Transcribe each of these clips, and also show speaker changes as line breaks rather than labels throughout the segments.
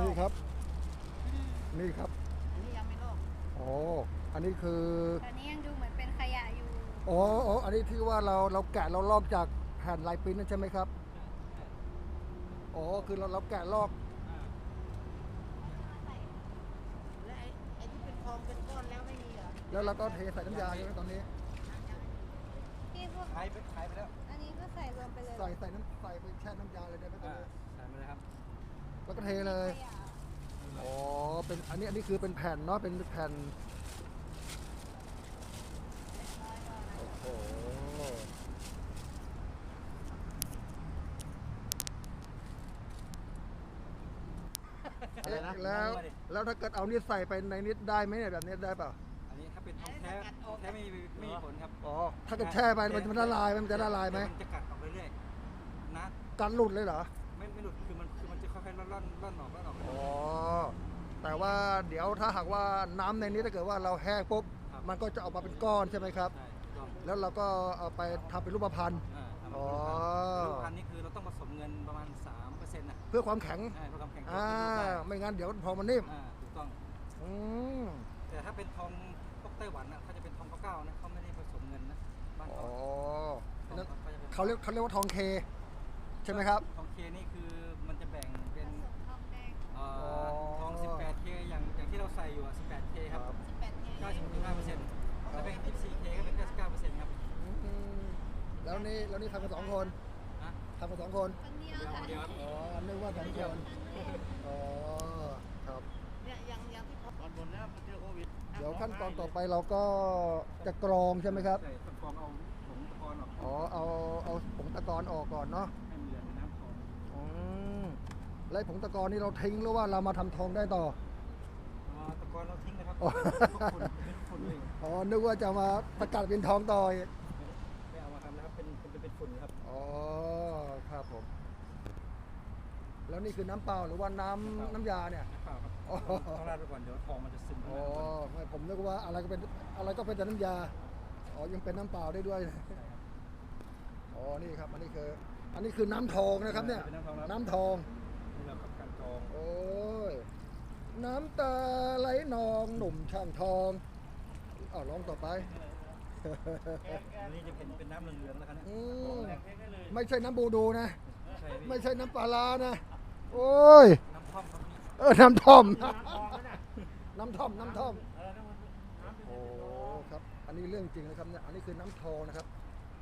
นี่ครับ นี่ครับ
อันนี้ยังไม่โลก
อ๋อ อันนี้คือ
ตอนนี้ยังดูเหมือนเป็นขยะอยู่
อ๋ออ๋ออันนี้ที่ว่าเราเราแกะเราลอกจากแผ่นลายปริ้นนั่นใช่ไหมครับ อ๋อ คือเราเราแกะลอก
และไอ้ไอ้ที่เป็นฟองเป็นก้อนแล้วไม่มีเหรอ
แล้วเราก็เทใส่น้ำยาใช่ไหมตอนนี้
ที่พวก
ขายไปขายไปแล้ว
อันนี้ก็ใส่รวมไปเลย
ใส่ใส่น้ำใส่ไปแช่น้ำยาเลยได้ไหมตอน
อ่า
นี้ แล้วก็เทเลย
ขยะ
อ๋อ เป็นอันนี้อันนี้คือเป็นแผ่นเนาะ เป็นแผ่น โอ้โห
อะไรนะ
เอ๊ะแล้ว แล้วถ้าเกิดเอานี่ใส่ไปในนิดได้ไหมเนี่ยแบบนี้ได้เปล่า
อันนี้ถ้าเป็นทองแท้ทองแท้ไม่มีไม่มีผลครับ
อ๋อ ถ้าเกิดแช่ไปมันจะละลายไหมมันจะละลายไหม
นจะกัดออกเรื่อยๆนะ
กันหลุดเลยเหรอ
ไม่ไม่หลุด ร่อนร่อนร่อนออกร่อนออก
อ๋อ แต่ว่าเดี๋ยวถ้าหากว่าน้ำในนี้ถ้าเกิดว่าเราแห้งปุ๊บมันก็จะออกมาเป็นก้อนใช่ไหมครับ
ใช่ก้อง
แล้วเราก็เอาไปทำเป็นรูปพรรณ
อ่าทำ
อ๋อ
รูปพันนี่คือเราต้องผสมเงินประมาณ3%นะ
เพื่อความแข็ง
ใช่เพื่อความแข็งตัว
อ่า
ที่รูปได้
ไม่งั้นเดี๋ยวพอมันนิ่ม
อ่าถูกต้อง
อืม
แต่ถ้าเป็นทองพวกไต้หวันนะเขาจะเป็นทองเก้าๆนะเขาไม่ได้ผสมเงินนะบ้าน
อ๋
เขา
อนั่น
ทองจะป็น
เขาเรียกเขาเรียกว่าทองเค ใช่ไหมครับ
ทองเคนี่คือมันจะแบ่งเป็น
ทองแดง
เอ่อทอง 18K อย่าง อย่างที่เราใส่อยู่อะ 18K ครับ
18เท
96.5%แล้วเป็น 24K ก็เป็น 99%ครับ
อืมแล้วนี่แล้วนี่ทำกันสองคน
นะ
ทำกันสองคน
คนเดียว
เดี๋ยว
ค่ะ
เดี๋ยวครับ
อ๋อนึกว่าสองคนอ๋อครับ
เนี่ยยังยังที่พบ
ตอนบนแล้วมันเจอโควิด
เดี๋ยวขั้นตอนต่อไปเราก็จะกรองใช่ไหมครับ
ใช่ตะกอนเอาผงตะกอนออก
อ๋อเอาเอาผงตะกอนออกก่อนเนาะ
ให้มันเหลือในน้ำทอง
อืมแล้วไอ้ผงตะกอนนี่เราทิ้งหรือว่าเรามาทำทองได้ต่อ
อ่า ตะกอนเราทิ้งนะครับ
อ๋อ
เป็นทุกคนเป็นทุกคนเลย
อ๋อ นึกว่าจะมาสกัดเป็นทองต่ออีก
ไม่เอามาทำนะครับ เป็นเป็นเป็นฝุ่นครับ
อ๋อ ครับผม แล้วนี่คือน้ำเปล่าหรือว่าน้ำน้ำยาเนี่ย
น้ำเปล่าครับ
อ๋อ
ต้องราดไปก่อนเดี๋ยวทองมันจะซึมเข้า
อ๋อ
มา
ไม่ผมนึกว่าอะไรก็เป็นอะไรก็เป็นแต่น้ำยา อ๋อ ยังเป็นน้ำเปล่าได้ด้วย
ใช่ครับ
อ๋อ นี่ครับ อันนี้คือ อันนี้คือน้ำทองนะครับเนี่ย
เป็นน้ำทองครับ
น้ำทอง
นี่เรากับการกรอง
โอ้ย น้ำตาไหลนองหนุ่มช่างทองเอาร้องต่อไป
อันนี้จะเป็นเป็นน้ำเหลืองๆแล้วครับเนี่ย
อืม
แรงเพลงได้เลย
ไม่ใช่น้ำบูดูนะ
ใช่พี่
ไม่ใช่น้ำปลาร้านะ โอ้ย
น้ำท่อมครับพี่
เออ น้ำท่อม น้ำท่อม น้ำท่อม โอ้ ครับ อันนี้เรื่องจริงนะครับเนี่ย อันนี้คือน้ำทองนะครับ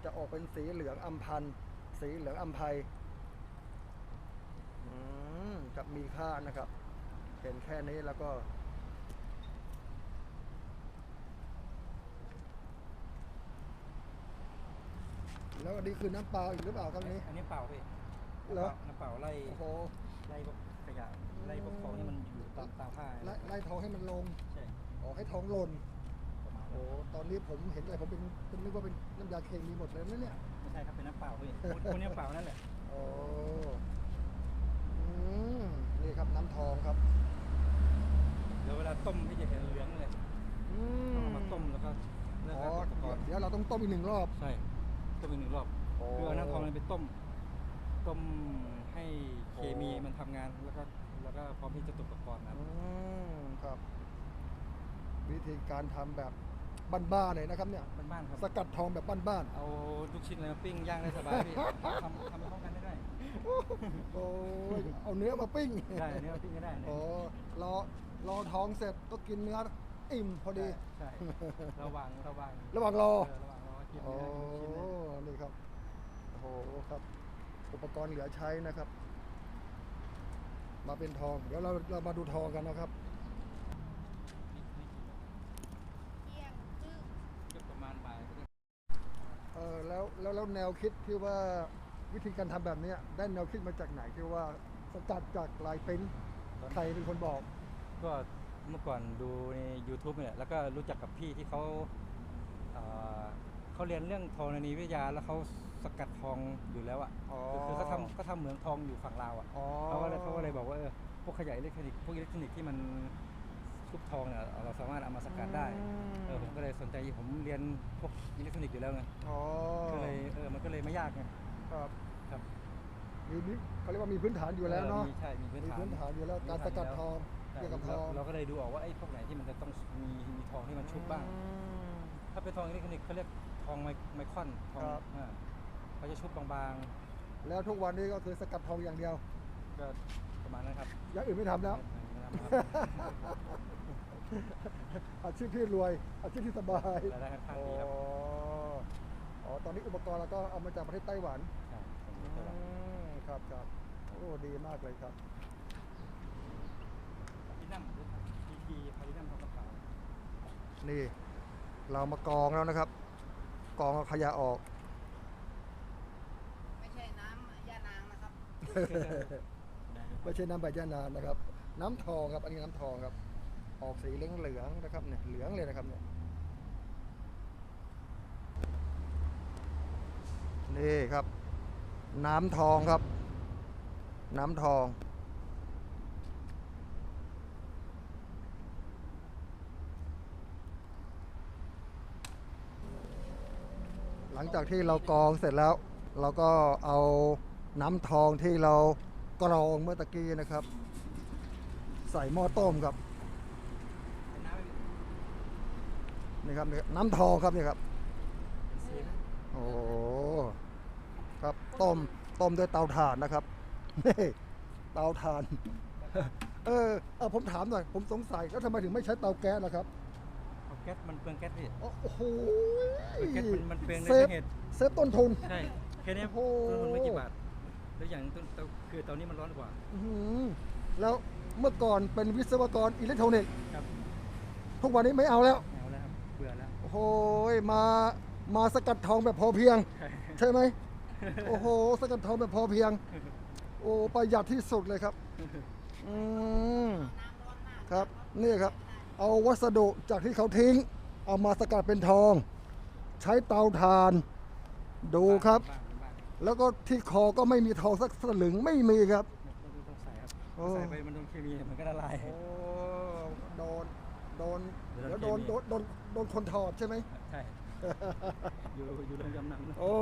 จะออกเป็นสีเหลืองอัมพันธ์สีเหลืองอัมไพอืมกับมีค่านะครับ เห็นแค่นี้แล้วก็ แล้วอันนี้คือน้ำเปล่าอีกหรือเปล่าครับนี้
อันนี้เปล่าพี่
เหรอ
น้ำเปล่าไล่
โอ้โห
ไล่พวกขยะไล่พวกของที่มันอยู่ตามตามผ้า
ไล่ไล่ทองให้มันลง
ใช่
อ๋อให้ทองหล่น
ประมาณ
โอ้
นั้น
ตอนนี้ผมเห็นอะไรผมเป็นเป็นนึกว่าเป็นน้ำยาเคมีหมดเลยนะเนี่ย
ไม่ใช่ครับเป็นน้ำเปล่าพี่คนนี้เปล่านั่นแหละ
โอ้อืมนี่ครับน้ำทองครับ
เดี๋ยวเวลา ต้มพี่จะเห็นเหลืองเลย
อื
ต้อง
ม
เอามาต้มแล้วก็เลือก
อ๋อ
เอาตะกอน
เดี๋ยวเราต้องต้มอีกหนึ่งรอบ
ใช่ต้มอีกหนึ่งรอบ
โอ้
คือเอาน้ำทองนั้นไปต้ม ต้มให้เคมี
โอ้
มันทำงานแล้วก็แล้วก็พร้อมที่จะตกตะกอนนะ
อืมครับ วิธีการทำแบบบ้านๆเลยนะครับเนี่ย
บ้านๆครับ
สกัดทองแบบบ้าน
เอาลูกชิ้นอะไรมาปิ้งย่างได้สบายพี่ ทำทำพร้อมกันได้ด้วย
ๆโอ้ยเอาเนื้อมาปิ้ง
ได้อันนี้มาปิ้งก็ได้เนี่ย
โอ้รอ รอท้องเสร็จก็กินเนื้ออิ่มพอดี
ใช่ระวังระวัง
ระหว่างรอ
เระวังรอกิน
โอ้
เนื้อกินชิ้นเลย
นี่ครับ โอ้โห ครับ อุปกรณ์เหลือใช้นะครับ มาเป็นทอง เดี๋ยวเราเรามาดูทองกันนะครับ
เที่ยงครึ่ง
ก็ประมาณบ่ายก็ได้
เออแล้วแล้วแล้วแนวคิดที่ว่าวิธีการทำแบบเนี้ยได้แนวคิดมาจากไหนที่ว่าสกัดจากลายปริ้นใครเป็นคนบอก
ก็เมื่อก่อนดูใน YouTube เนี่ยแล้วก็รู้จักกับพี่ที่เขาเอ่อเขาเรียนเรื่องธรณีวิทยาแล้วเขาสกัดทองอยู่แล้วอะ
อ๋อ
คือเขาทำเขาทำเหมืองทองอยู่ฝั่งลาวอะ
อ๋อ
เขาก็เลยเขาก็เลยบอกว่าเออพวกขยายอิเล็กทรอนิกส์พวกอิเล็กทรอนิกส์ที่มันชุบทองเนี่ยเราสามารถเอามาสกัดได้เออผมก็เลยสนใจผมเรียนพวกอิเล็กทรอนิกส์อยู่แล้วไง
อ๋อ
ก็เลยเออมันก็เลยไม่ยากไง
ครับ
ครับ
มีมีเขาเรียกว่ามีพื้นฐานอยู่แล้วเนาะ
มีใช่มีพื้น
มี
ฐาน
พื้นฐานอยู่แล้วการสกัดทอง
ใช่
เกี่ยวกับท
เรา
อง
เราก็เลยดูออกว่าไอ้พวกไหนที่มันจะต้องมีมีทองที่มันชุบบ้าง
อืม
ถ้าเป็นทองนี่เขาเรียกทองไมไมคอนทอง
ครับ
อ่าเขาจะชุบบาง
แล้วทุกวันนี้ก็คือสกัดทองอย่างเดียว
ๆก็ประมาณนั้นครับ
อย่างอื่นไม่ทำแล้ว
ไม่ทำครับ
อาชีพที่รวย อาชีพที่สบาย
รายได้ค่อนข้าง
อ๋อ
ดีครับ
อ๋อ ตอนนี้อุปกรณ์เราก็เอามาจากประเทศไต้หวัน
ใช่ผม
อื
รู้ตัวแล้ว
มครับครับโอ้ดีมากเลยครับ
พี่นั่งด้วยครับพีพีพารินัมทองกระเป๋า
นี่ เรามากองแล้วนะครับ กองเอาขยะออก
ไม่ใช่น้ำยานางนะครับ
ไม่ใช่น้ำใบยานานนะครับ น้ำทองครับ อันนี้น้ำทองครับ ออกสีเหลืองเหลืองๆนะครับเนี่ยเหลืองเลยนะครับเนี่ยนี่ครับ น้ำทองครับ น้ำทอง หลังจากที่เรากรองเสร็จแล้ว เราก็เอาน้ำทองที่เรากรองเมื่อตะกี้นะครับ ใส่หม้อต้มครับ
นี่
ครับน้ำทองครับนี่ครับโอ้ครับต้มต้มด้วยเตาถ่านนะครับนี่เตาถ่าน เออเออผมถามหน่อยผมสงสัยแล้วทำไมถึงไม่ใช้เตาแก๊สล่ะครับ
ก๊สมันเปลืองแก๊สพี่
โอ้โห
เปลืองแก๊สมันมันเปลืองใน
เซฟ
เหตุ
เซฟต้นทุน
ใช่แค่นี้
โอ้โห
ต้นทุนไม่กี่บาทแล้วอย่างต้นเตาคือเตานี้มันร้อนกว่า
อื้อหือแล้วเมื่อก่อนเป็นวิศวกรอิเล็กทรอนิกส์
ครับ
ทุกวันนี้ไม่เอาแล้ว
เอาแล้วครับเบื่อแล้ว
โอ้โหมามาสกัดทองแบบพอเพียง
ใช่
ใช่ไหม โอ้โห สกัดทองแบบพอเพียง โอ้ประหยัดที่สุดเลยครับ อืม
น้ำร้อนมาก
ครับ นี่ครับ เอาวัสดุจากที่เขาทิ้ง เอามาสกัดเป็นทอง ใช้เตาถ่าน ดูครับ
บ้างบ้าง
แล้วก็ที่คอก็ไม่มีทองสักสลึงไม่มีครับ
ต้องต้องใส่ครับ
โอ้
ใส่ไปมันโดนเคมีมันก็ละลาย
โอ้โดนโดน
เดี๋
เดี๋ย
ยวว
โด
โด
น
น
โดนโดนโดนคนถอดใช่ไหม
ใช่อยู่อยู่เรื่องจำนำนะ
โอ้